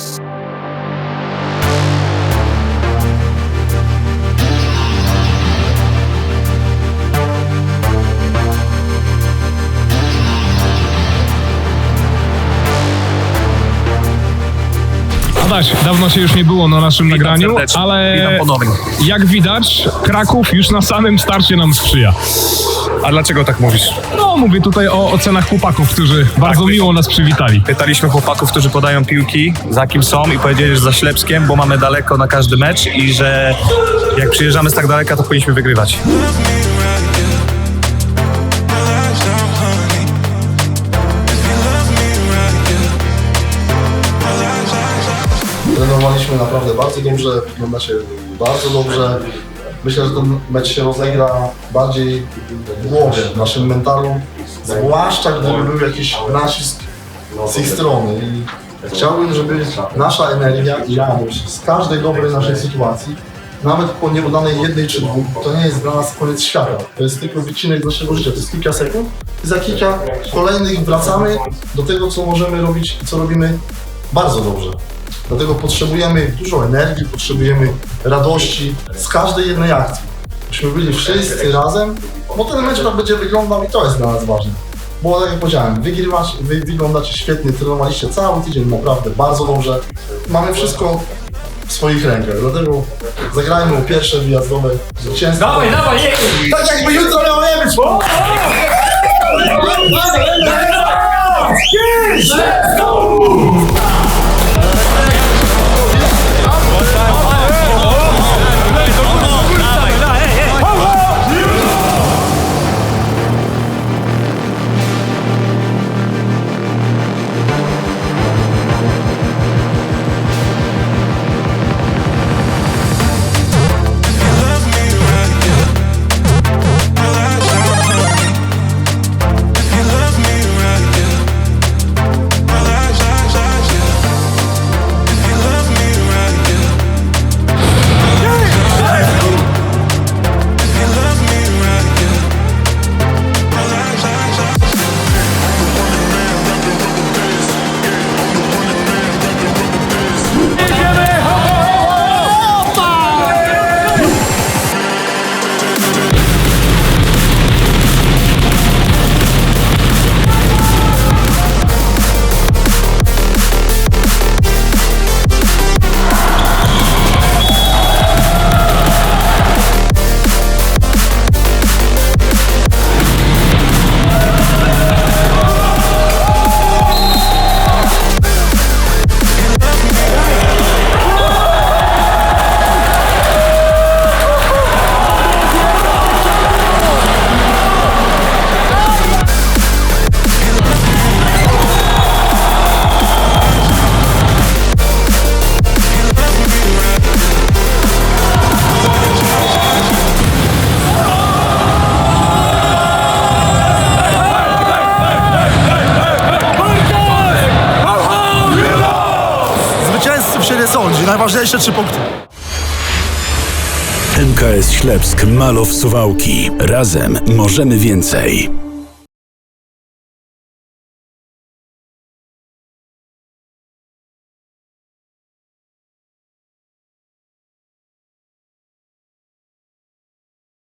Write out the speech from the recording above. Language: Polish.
Podcast. Adaś, dawno się już nie było na naszym nagraniu, serdecznie. ale Witam ponownie. jak widać, Kraków już na samym starcie nam sprzyja. A dlaczego tak mówisz? No, mówię tutaj o ocenach chłopaków, którzy bardzo wy- miło nas przywitali. Pytaliśmy chłopaków, którzy podają piłki, za kim są i powiedzieli, że za Ślepskiem, bo mamy daleko na każdy mecz i że jak przyjeżdżamy z tak daleka, to powinniśmy wygrywać. Trenowaliśmy naprawdę bardzo dobrze, wygląda się bardzo dobrze. Myślę, że ten mecz się rozegra bardziej w głowie, w naszym mentalu, zwłaszcza gdyby był jakiś nacisk z ich strony. I chciałbym, żeby nasza energia i radość z każdej dobrej naszej sytuacji, nawet po nieudanej jednej czy dwóch, to nie jest dla nas koniec świata. To jest tylko wycinek naszego życia, to jest kilka sekund i za kilka kolejnych wracamy do tego, co możemy robić i co robimy bardzo dobrze. Dlatego potrzebujemy dużo energii, potrzebujemy radości z każdej jednej akcji. Byśmy byli wszyscy razem, bo ten mecz tak będzie wyglądał i to jest dla nas ważne. Bo tak jak powiedziałem, wygrywasz, wy wyglądacie świetnie, trenowaliście cały tydzień naprawdę bardzo dobrze. Mamy wszystko w swoich rękach, dlatego zagrajmy o pierwsze wyjazdowe zwycięstwo. Dawaj, dawaj, Tak jakby jutro miało nie być! Zwycięzców się nie sądzi, najważniejsze trzy punkty. MKS Ślepsk Malow Suwałki. Razem możemy więcej.